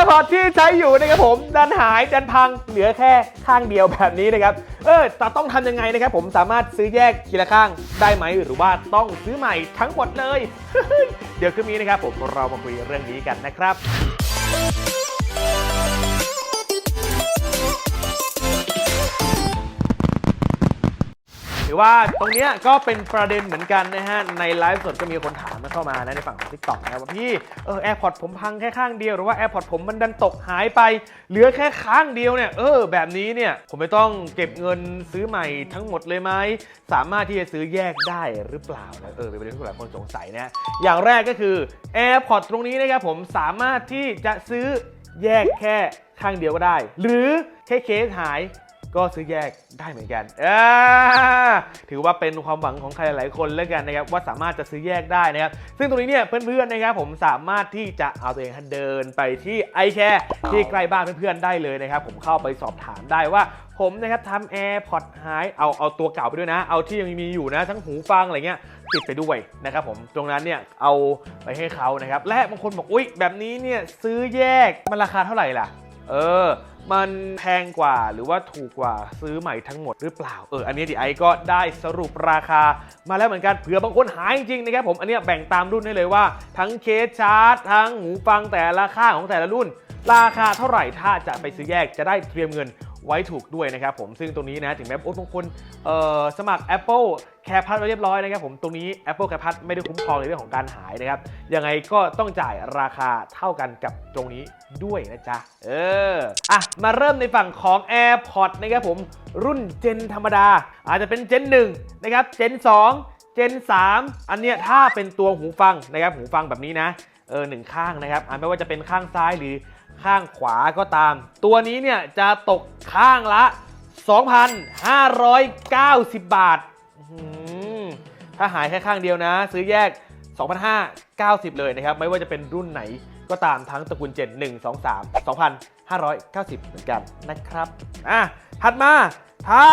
AirPods ที่ใช้อยู่นะครับผมดันหายดันพังเหลือแค่ข้างเดียวแบบนี้นะครับเออแต่ต้องทำยังไงนะครับผมสามารถซื้อแยกทีละข้างได้ไหมหรือว่าต้องซื้อใหม่ทั้งหมดเลย เดี๋ยวคืนนี้นะครับผมเรามาคุยเรื่องนี้กันนะครับ ถือว่าตรงเนี้ยก็เป็นประเด็นเหมือนกันนะฮะ ในไลฟ์สดก็มีคนถามมาเข้ามานะในฝั่งของ TikTok นะว่าพี่เออแอร์พอร์ตผมพังแค่ข้างเดียวหรือว่าแอร์พอร์ตผมมันดันตกหายไป เหลือแค่ข้างเดียวเนี่ยเออแบบนี้เนี่ยผมไม่ต้องเก็บเงินซื้อใหม่ทั้งหมดเลยไหมสามารถที่จะซื้อแยกได้หรือเปล่านะเออเป็นประเด็นที่หลายคนสงสัยนะอย่างแรกก็คือ AirPods ตรงนี้นะครับผมสามารถที่จะซื้อแยกแค่ข้างเดียวก็ได้ หรือแค่เคสหาย ก็ซื้อแยกได้เหมือนกันถือว่าเป็นความหวังของใครหลายคนแล้วกันนะครับว่าสามารถจะซื้อแยกได้นะครับ ซึ่งตรงนี้เนี่ยเพื่อนๆนะครับผมสามารถที่จะเอาตัวเองเดินไปที่ i c a r e ที่ใกล้บ้านเพื่อนๆได้เลยนะครับ ผมเข้าไปสอบถามได้ว่าผมนะครับทำ AirPods หายเอาเอาตัวเก่าไปด้วยนะ เอาที่ยังมีอยู่นะ ทั้งหูฟังอะไรเงี้ยติดไปด้วยนะครับผมตรงนั้นเนี่ยเอาไปให้เขานะครับ และบางคนบอกอุ๊ยแบบนี้เนี่ยซื้อแยกมันราคาเท่าไหร่ล่ะ เออ มันแพงกว่าหรือว่าถูกกว่าซื้อใหม่ทั้งหมดหรือเปล่า เออ อันนี้ดิไอก็ได้สรุปราคามาแล้วเหมือนกันเผื่อบางคนหายจริงนะครับผม อันนี้แบ่งตามรุ่นได้เลยว่า ทั้งเคสชาร์จ ทั้งหูฟังแต่ละค่าของแต่ละรุ่น ราคาเท่าไหร่ถ้าจะไปซื้อแยกจะได้เตรียมเงิน ไว้ถูกด้วยนะครับผมซึ่งตรงนี้นะถึงแม้โอ้บางคนสมัคร Apple Care Pass ไว้เรียบร้อยนะครับผมตรงนี้ Apple Care Pass ไม่ได้คุ้มครองในเรื่องของการหายนะครับยังไงก็ต้องจ่ายราคาเท่ากันกับตรงนี้ด้วยนะจ๊ะ เอออะมาเริ่มในฝั่งของ AirPods นะครับผมรุ่นเจนธรรมดา อาจจะเป็นเจน1นะครับเจน2เจน 3 อันเนี้ยถ้าเป็นตัวหูฟังนะครับหูฟังแบบนี้นะ เออหนึ่งข้างนะครับไม่ว่าจะเป็นข้างซ้ายหรือข้างขวาก็ตาม ตัวนี้เนี่ยจะตกข้างละ 2,590 บาทอื้อหือถ้าหายแค่ข้างเดียวนะ ซื้อแยก 2,590 เลยนะครับ ไม่ว่าจะเป็นรุ่นไหนก็ตามทั้งตระกูลเจน1 2 3 2,590 เหมือนกันนะครับ อะ ถัดมา ถ้า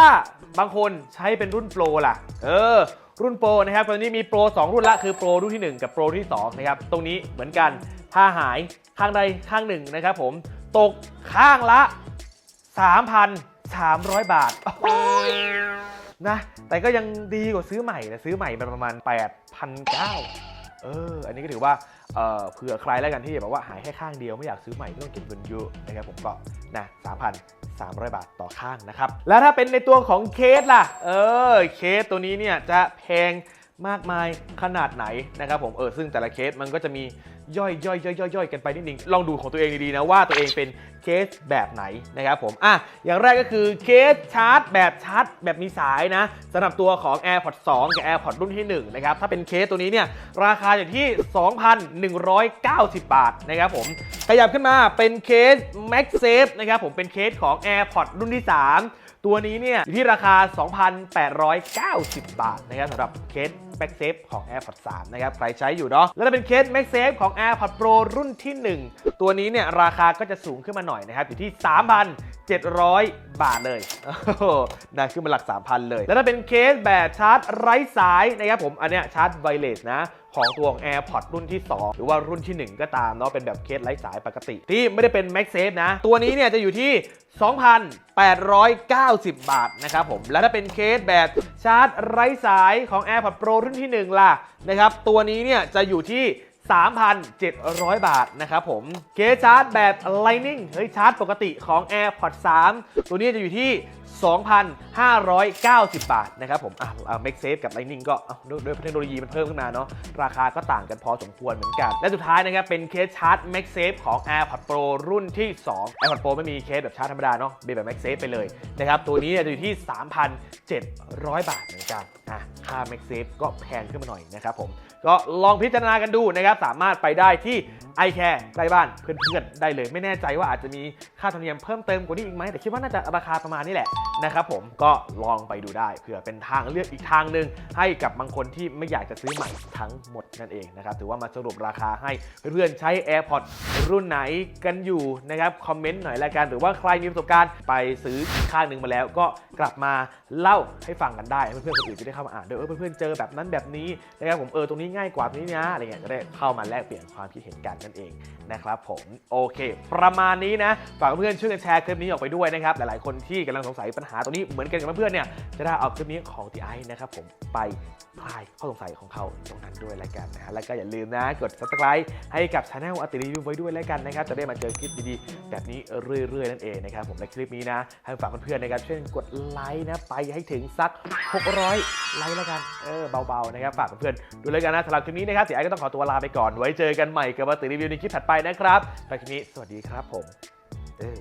บางคนใช้เป็นรุ่นโปรล่ะ เออ รุ่นโปรนะครับตอนนี้มีโปร 2 รุ่นละคือโปรรุ่นที่ 1 กับโปรที่2นะครับตรงนี้เหมือนกันถ้าหายข้างใดข้างหนึ่งนะครับผมตกข้างละ 3,300 บาทนะแต่ก็ยังดีกว่าซื้อใหม่นะซื้อใหม่มันประมาณ 8,900เอออันนี้ก็ถือว่าเอ่อเผื่อใครแล้วกันที่แบบว่าหายแค่ข้างเดียวไม่อยากซื้อใหม่ต้องเก็บเงินเยอะนะครับผมก็นะ 300 บาทต่อข้างนะครับ แล้วถ้าเป็นในตัวของเคสล่ะ เออ เคสตัวนี้เนี่ยจะแพงมากมายขนาดไหนนะครับผม เออ ซึ่งแต่ละเคสมันก็จะมี ย่อยย่อยย่อยย่อยย่อยกันไปนิดนึงลองดูของตัวเองดีๆนะว่าตัวเองเป็นเคสแบบไหนนะครับผมอะอย่างแรกก็คือเคสชาร์จแบบชาร์จแบบมีสายนะสำหรับตัวของ AirPods 2 กับ AirPods รุ่นที่1นะครับถ้าเป็นเคสตัวนี้เนี่ยราคาอยู่ที่ 2,190 บาทนะครับผมขยับขึ้นมาเป็นเคส MagSafe นะครับผมเป็นเคสของ AirPods รุ่นที่ 3 ตัวนี้เนี่ยอยู่ที่ราคา 2,890 บาทนะครับสำหรับเคส MagSafe ของ AirPods 3 นะครับ ใครใช้อยู่เนาะ แล้วถ้าเป็นเคส MagSafe ของ AirPods Pro รุ่นที่ 1 ตัวนี้เนี่ยราคาก็จะสูงขึ้นมาหน่อยนะครับ อยู่ที่ 3,700 บาทเลยนะขึ้นมาหลัก 3,000 เลย แล้วถ้าเป็นเคสแบบชาร์จไร้สายนะครับผม อันเนี้ยชาร์จไวเลสนะของตัวของ AirPods รุ่นที่ 2 หรือว่ารุ่นที่ 1 ก็ตามเนาะเป็นแบบเคสไร้สายปกติ ที่ไม่ได้เป็น MagSafe นะ ตัวนี้เนี่ยจะอยู่ที่ 2,890 บาทนะครับผม แล้วถ้าเป็นเคสแบบชาร์จไร้สายของ AirPods Pro รุ่นที่ 1 ล่ะนะครับ ตัวนี้เนี่ยจะอยู่ที่ 3,700 บาทนะครับผม เคสชาร์จแบบ Lightning เฮ้ยชาร์จปกติของ AirPods 3 ตัวนี้จะอยู่ที่ 2,590 บาทนะครับผมอะเอา Make Safe กับ Lightning ก็ด้วยเทคโนโลยีมันเพิ่มขึ้นมาเนาะราคาก็ต่างกันพอสมควรเหมือนกัน และสุดท้ายนะครับ เป็นเคสชาร์จ Make Safe ของ AirPods Pro รุ่นที่ 2 AirPods Pro ไม่มีเคสแบบชาร์จธรรมดาเนาะเป็นแบบ Make Safe ไปเลยนะครับตัวนี้จะอยู่ที่ 3,700 บาทเหมือนกันอะค่า Make Safe ก็แพงขึ้นมาหน่อยนะครับผมก็ลองพิจารณากันดูนะครับสามารถไปได้ที่ i c a r e ใกล้บ้านเพื่อนๆได้เลย ไม่แน่ใจว่าอาจจะมีค่าธรรมเนียมเพิ่มเติมกว่านี้อีกไหมแต่คิดว่าน่าจะราคาประมาณนี้แหละนะครับผมก็ลองไปดูได้เผื่อเป็นทางเลือกอีกทางหนึ่งให้กับบางคนที่ไม่อยากจะซื้อใหม่ทั้งหมดนั่นเองนะครับถือว่ามาสรุปราคาให้เพื่อนๆใช้ AirPods รุ่นไหนกันอยู่นะครับคอมเมนต์หน่อยละกันหรือว่าใครมีประสบการณ์ไปซื้อข้างหนึ่งมาแล้ว ก็กลับมาเล่าให้ฟังกันได้ เพื่อนๆคนอื่นจะได้เข้ามาอ่านด้วยเออเพื่อนๆเจอแบบนั้นแบบนี้นะครับผมเออตรงนี้ง่ายกว่าตรงนี้นะอะไรเงี้ยจะได้เข้ามาแลกเปลี่ยนความคิดเห็นกันนั่นเองนะครับผมโอเค ประมาณนี้นะฝากเพื่อนๆช่วยกันแชร์คลิปนี้ออกไปด้วยนะครับหลายๆคนที่กำลังสงสัยปัญหาตรงนี้เหมือนกันกับเพื่อนๆเนี่ยจะได้เอาคลิปนี้ของทีไอนะครับผมไปคลายข้อสงสัยของเขาตรงนั้นด้วยแล้วกันนะฮะแล้วก็อย่าลืมนะกด subscribe ให้กับช anel อติรีวิวไว้ด้วยแล้วกันนะครับจะได้มาเจอคลิปดีๆ แบบนี้เรื่อยๆ นั่นเองนะครับผมในคลิปนี้นะให้ฝากเพื่อนๆนะครับช่วยกดไลค์นะไปให้ถึงสัก 600 ไลค์แล้วกันเออเบาๆนะครับฝากเพื่อนๆดูแล้วกันนะสำหรับคลิปนี้นะครับเดี๋ไอ้ก็ต้องขอตัวลาไปก่อนไว้เจอกันใหม่กับมาติรีวิวในคลิปถัดไปนะครับสำหรับคลิปนี้สวัสดีครับผมเออ